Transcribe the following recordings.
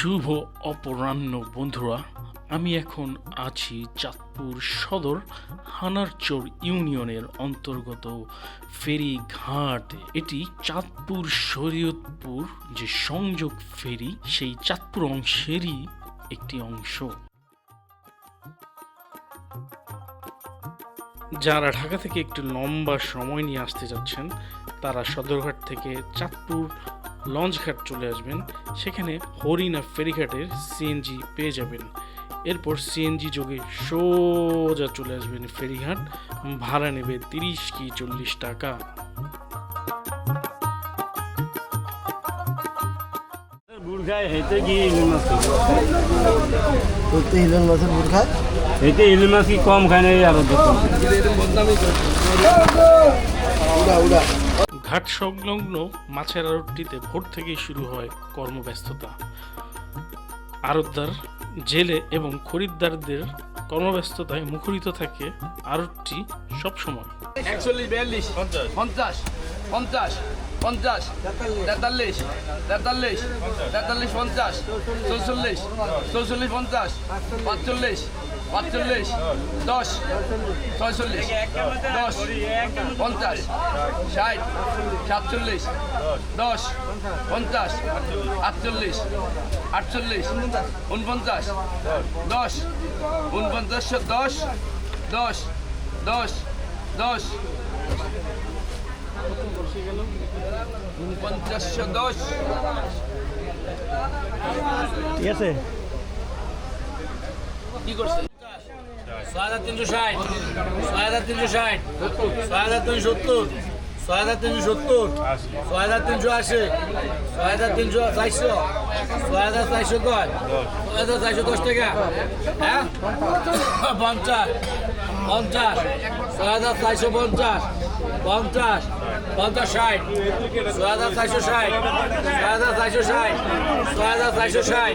শুভ অপরাহ্ন, বন্ধুরা। আমি এখন আছি চাঁদপুর সদর, হানারচর ইউনিয়নের অন্তর্গত ফেরি ঘাট এটি চাঁদপুর শরীয়তপুর যে সংযোগ ফেরি, সেই চাঁদপুর অংশেরই একটি অংশ। যারা ঢাকা থেকে একটু লম্বা সময় নিয়ে আসতে যাচ্ছেন, তারা সদরঘাট থেকে চাঁদপুর লঞ্চঘাট চলে আসবেন সেখানে হরিণা ফেরিঘাটের সিএনজি পেয়ে যাবেন। এরপর সিএনজি যোগে সোজা চলে আসবেন ফেরিঘাট ভাড়া নেবে তিরিশ কি চল্লিশ টাকা। গুড় খায় হেঁটে গিয়ে ইলিশ মাছ করতে হিলেন মাছের বুট হেঁটে ইলিশ মাছ কি কম খায় না আরও উড়া উড়া। ঘাট সংলগ্ন মাছের আড়তটিতে ভোর থেকেই শুরু হয় কর্মব্যস্ততা। আড়তদার জেলে এবং খরিদ্দারদের কর্মব্যস্ততায় মুখরিত থাকে আড়তটি সবসময়। একচল্লিশ বিয়াল্লিশ পঞ্চাশ পঞ্চাশ পঞ্চাশ তেতাল্লিশ তেতাল্লিশ তেতাল্লিশ পঞ্চাশ চৌচল্লিশ চৌচল্লিশ পঞ্চাশ পাঁচচল্লিশ পাঁচচল্লিশ দশ ছয়চল্লিশ দশ পঞ্চাশ ষাট সাতচল্লিশ দশ পঞ্চাশ আটচল্লিশ আটচল্লিশ উনপঞ্চাশ দশ উনপঞ্চাশ দশ দশ দশ দশ উনপঞ্চাশশো দশ। ঠিক আছে? কি করছে? ছয় হাজার তিনশো ষাট ছয় হাজার তিনশো ষাট ছয় হাজার তিনশো সত্তর ছয় হাজার তিনশো সত্তর ছয় হাজার তিনশো আশি ছয় হাজার তিনশো চারশো ছয় হাজার চারশো দশ ছয় হাজার চারশো দশ টাকা হ্যাঁ পঞ্চাশ পঞ্চাশ ছয় হাজার চারশো পঞ্চাশ পঞ্চাশ পঞ্চাশ ষাট ছয় হাজার চারশো ষাট ছয় হাজার চারশো ষাট ছয় হাজার চারশো ষাট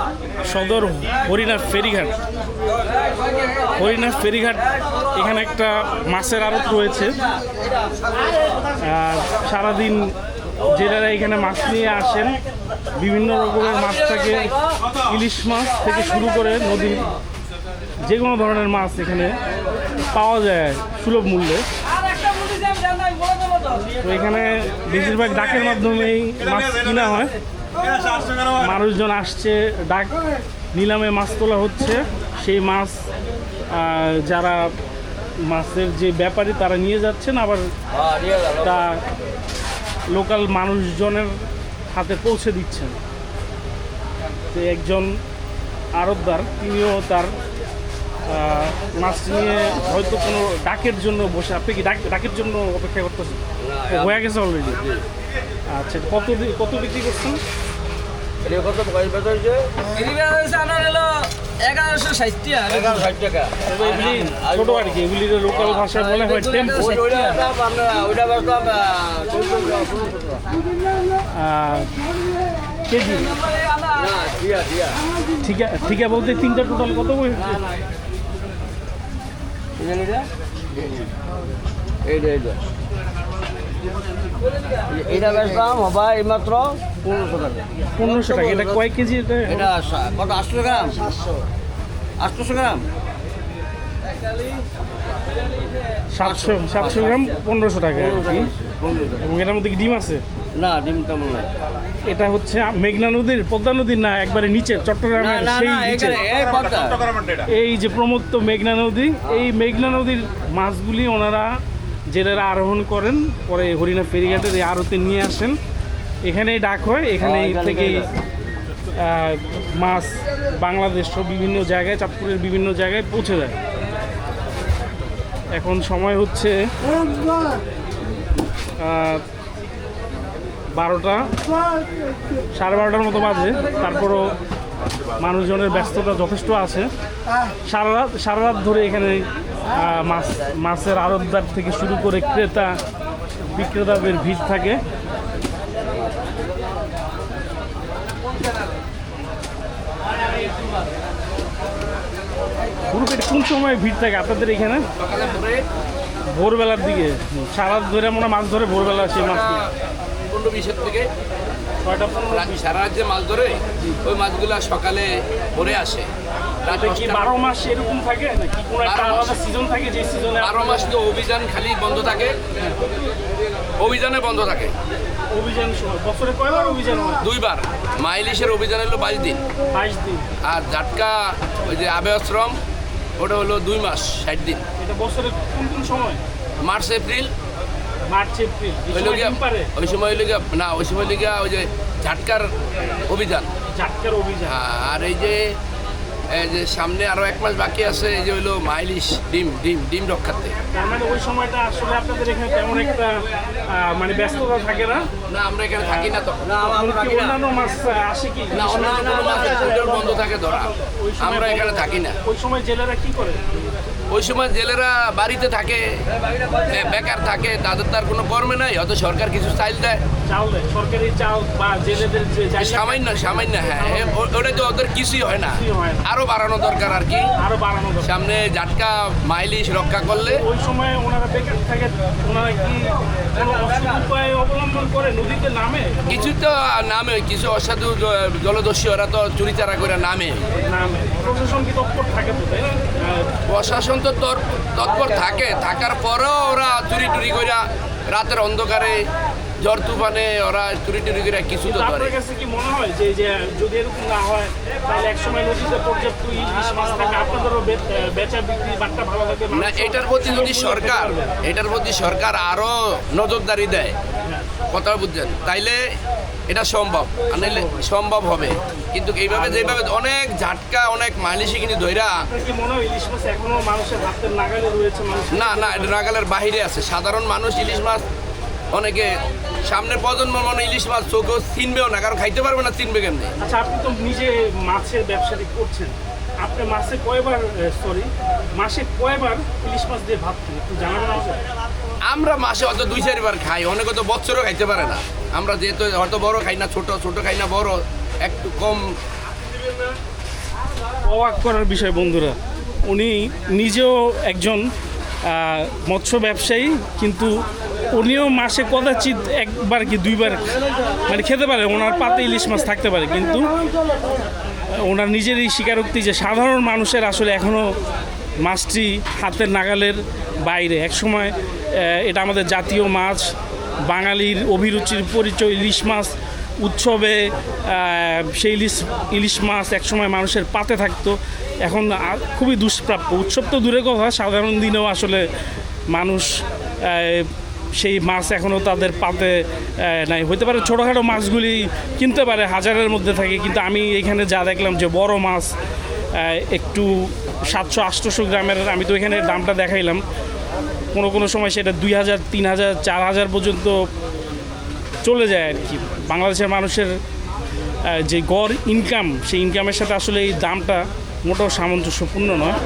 সদর হরিনাথ ফেরিঘাট। হরিনাথ ফেরিঘাট এখানে একটা মাছের আড়ত রয়েছে। আর সারাদিন জেলেরা এখানে মাছ নিয়ে আসেন। বিভিন্ন রকমের মাছ থাকে, ইলিশ মাছ থেকে শুরু করে নদীর যে কোনো ধরনের মাছ এখানে পাওয়া যায় সুলভ মূল্যে। তো এখানে বেশিরভাগ ডাকের মাধ্যমেই মাছ কিনা হয়। মানুষজন আসছে ডাক নিলামে মাছ তোলা হচ্ছে। সেই মাছ যারা মাছের যে ব্যাপারী তারা নিয়ে যাচ্ছেন আবার তা লোকাল মানুষজনের হাতে পৌঁছে দিচ্ছেন। তো একজন আরবদার তিনিও তার মাছ নিয়ে হয়তো কোনো ডাকের জন্য বসে আপনি কি ডাক ডাকের জন্য অপেক্ষা করতেছেন? হয়ে গেছে অলরেডি আচ্ছা কত কত বিক্রি করছেন? এগারোশো ষাট ষাট টাকা। ছোট আর কি এগুলি লোকাল ভাষায় বলে হয় টেম্পো কেজি? ঠিক আছে ঠিক আছে বলতে তিনটা টোটাল কত করে এটা বেচলাম হবা এইমাত্র পনেরোশো টাকা। পনেরোশো টাকা এটা কয় কেজি এটা? এটা কত আটশো গ্রাম? আটশোশো গ্রাম? সাতশো সাতশো গ্রাম পনেরোশো টাকা এবং এটার মধ্যে কি ডিম আছে? না ডিম তেমন নাই। এটা হচ্ছে মেঘনা নদীর পদ্মা নদীর না একবারে নিচে না চট্টগ্রামের সেই নিচে এই যে প্রমত্ত মেঘনা নদী এই মেঘনা নদীর মাছগুলি ওনারা জেলেরা আরোহণ করেন পরে হরিণা ফেরিঘাটের এই আরতি নিয়ে আসেন। এখানেই ডাক হয় এখানে হ্যাঁ, এখানে আহ, মাছ বাংলাদেশ বিভিন্ন জায়গায় চাঁদপুরের বিভিন্ন জায়গায় পৌঁছে যায়। এখন সময় হচ্ছে বারোটা সাড়ে বারোটার মতো বাজে। তারপরও মানুষজনের ব্যস্ততা যথেষ্ট আছে। সারা রাত সারা রাত ধরে এখানে মাছ, মাছের আড়তদার থেকে শুরু করে ক্রেতা, বিক্রেতাদের ভিড় থাকে। গ্রুপের কোন সময় ভিড় থাকে আপনাদের এখানে? ভোরবেলার দিকে। সারা ধরে হয় মাছ ধরে ভোরবেলা সেই মাছ থেকে। সারা রাজ্যে মাছ ধরে ওই মাছগুলো সকালে ভরে আসে। বারো মাস এরকম থাকে সিজন থাকে যে সিজনে বারো মাস তো অভিযান খালি বন্ধ থাকে। অভিযানে বন্ধ থাকে। অভিযান সময় বছরে কয়বার অভিযান দুইবার। মাইলিশের অভিযান হলো বাইশ দিন। বাইশ দিন। আর ঝাটকা ওই যে আবে আশ্রম ওটা হলো দুই মাস ষাট দিন। এটা বছরে কোন কোন সময়? মার্চ এপ্রিল ওই সময় গিয়া না ওই সময় হইল ওই যে ঝাটকার অভিযান। ঝাটকার অভিযান। আর এই যে যে সামনে আরও এক মাস বাকি আছে এই যে হইল মাইলিশ ডিম ডিম ডিম রক্ষার্থে। তার মানে ওই সময়টা আসলে আপনাদের এখানে তেমন একটা মানে ব্যস্ততা থাকে না? না আমরা এখানে থাকি না তো কি অন্যান্য মাছ আসে কি? না অন্যান্য কোনো মাছ বন্ধ থাকে ধরা। আমরা এখানে থাকি না। ওই সময় জেলেরা কি করে? ওই সময় জেলেরা বাড়িতে থাকে বেকার থাকে তাদের তার কোনো কর্মে নাই হয়তো সরকার কিছু চাইল দেয়। চাল সরকারি চাল বা জেলেদের যে সামান্য সামান্য হ্যাঁ ওটা তো ওদের কিছুই হয় না। আরও বাড়ানো দরকার আর কি। আরও বাড়ানো দরকার। সামনে জাটকা মাইলিশ রক্ষা করলে ওই সময় ওনারা বেকার থাকে ওনারা কি উপায় অবলম্বন করে নদীতে নামে? কিছু তো নামে কিছু অসাধু জলদস্যু ওরা তো চুরিচারা করে নামে। নামে। প্রশাসন কি তৎপর থাকে তো প্রশাসন তো তৎপর থাকে। থাকার পরেও ওরা চুরি টুরি করে রাতের অন্ধকারে ঝড় তুফানে ওরা চুরি টুরি করে কিছু তো ধরে কাছে কি মনে হয় যে যে যদি এরকম না হয় তাহলে একসময় নদীতে পর্যাপ্ত ইলিশ মাছ থাকে আপনাদেরও বেচা বিক্রি বাট্টা ভালো থাকে না এটার প্রতি যদি সরকার এটার প্রতি সরকার আরও নজরদারি দেয়। কথা বুঝছেন। তাইলে এটা সম্ভব। নাইলে সম্ভব হবে। কিন্তু এইভাবে যেভাবে অনেক ঝাটকা অনেক মালিশি কিনে ধইরা আপনার কি ইলিশ মাছ এখনও মানুষের হাতের নাগালে রয়েছে মানুষ না না এটা নাগালের বাহিরে আছে। সাধারণ মানুষ ইলিশ মাছ অনেকে সামনের প্রজন্ম মনে ইলিশ মাছ চোখেও চিনবেও না কারণ খাইতে পারবে না চিনবে কেমনি? আচ্ছা আপনি তো নিজে মাছের ব্যবসাটি করছেন। আপনি মাসে কয়বার সরি মাসে কয়বার ইলিশ মাছ দিয়ে ভাত খান? একটু জানাবেন আমরা মাসে হয়তো দুই চারবার খাই অনেকে তো বছরও খাইতে পারে না। আমরা যেহেতু হয়তো বড় খাই না ছোট ছোট খাই না বড় একটু কম। অবাক করার বিষয় বন্ধুরা। উনি নিজেও একজন মৎস্য ব্যবসায়ী কিন্তু উনিও মাসে কদাচিৎ একবার কি দুইবার মানে খেতে পারে, ওনার পাতে ইলিশ মাছ থাকতে পারে, কিন্তু ওনার নিজেরই স্বীকারোক্তি যে সাধারণ মানুষের আসলে এখনও মাছটি হাতের নাগালের বাইরে। একসময় এটা আমাদের জাতীয় মাছ, বাঙালির অভিরুচির পরিচয় ইলিশ মাছ, উৎসবে সেই ইলিশ ইলিশ মাছ একসময় মানুষের পাতে থাকতো। এখন খুবই দুষ্প্রাপ্য। উৎসব তো দূরে কথা, সাধারণ দিনেও আসলে মানুষ সেই মাছ এখনও তাদের পাতে নাই। হতে পারে ছোটোখাটো মাছগুলি কিনতে পারে, হাজারের মধ্যে থাকে, কিন্তু আমি এখানে যা দেখলাম যে বড় মাছ একটু সাতশো আটশোশো গ্রামের, আমি তো এখানে দামটা দেখাইলাম। কোনো কোনো সময় সেটা দুই হাজার, তিন হাজার, চার হাজার পর্যন্ত চলে যায় আর কি। বাংলাদেশের মানুষের যে গড় ইনকাম সেই ইনকামের সাথে আসলে এই দামটা মোটেও সামঞ্জস্যপূর্ণ নয়।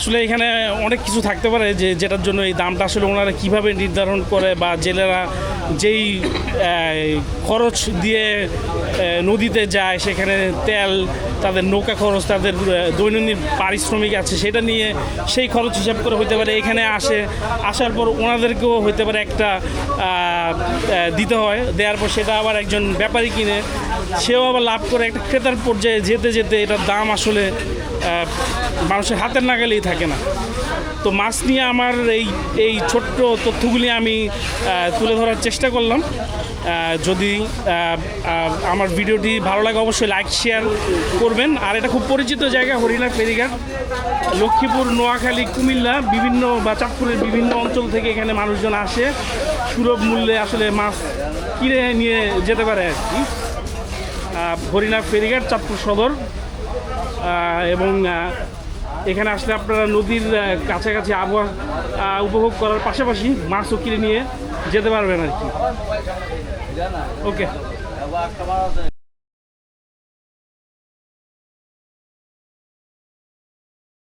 আসলে এখানে অনেক কিছু থাকতে পারে যে যেটার জন্য এই দামটা আসলে ওনারা কীভাবে নির্ধারণ করে বা জেলেরা যেই খরচ দিয়ে নদীতে যায়, সেখানে তেল, তাদের নৌকা খরচ, তাদের দৈনন্দিন পারিশ্রমিক আছে, সেটা নিয়ে সেই খরচ হিসাব করে হতে পারে, এখানে আসে, আসার পর ওনাদেরকেও হতে পারে একটা দিতে হয়, দেওয়ার পর সেটা আবার একজন ব্যাপারী কিনে, সেও আবার লাভ করে একটা ক্রেতার পর্যায়ে যেতে যেতে এটার দাম আসলে মানুষের হাতের নাগালেই থাকে না। তো মাছ নিয়ে আমার এই এই ছোট্ট তথ্যগুলি আমি তুলে ধরার চেষ্টা করলাম। যদি আমার ভিডিওটি ভালো লাগে অবশ্যই লাইক শেয়ার করবেন। আর এটা খুব পরিচিত জায়গা হরিণা ফেরিঘাট। লক্ষ্মীপুর, নোয়াখালী, কুমিল্লা, বিভিন্ন বা চাঁদপুরের বিভিন্ন অঞ্চল থেকে এখানে মানুষজন আসে। সুলভ মূল্যে আসলে মাছ কিনে নিয়ে যেতে পারে আর কি। হরিণা ফেরিঘাট, চাঁদপুর সদর। এবং এখানে আসলে আপনারা নদীর কাছাকাছি আবহাওয়া উপভোগ করার পাশাপাশি মাছও কিনে নিয়ে যেতে পারবেন আর কি। ওকে।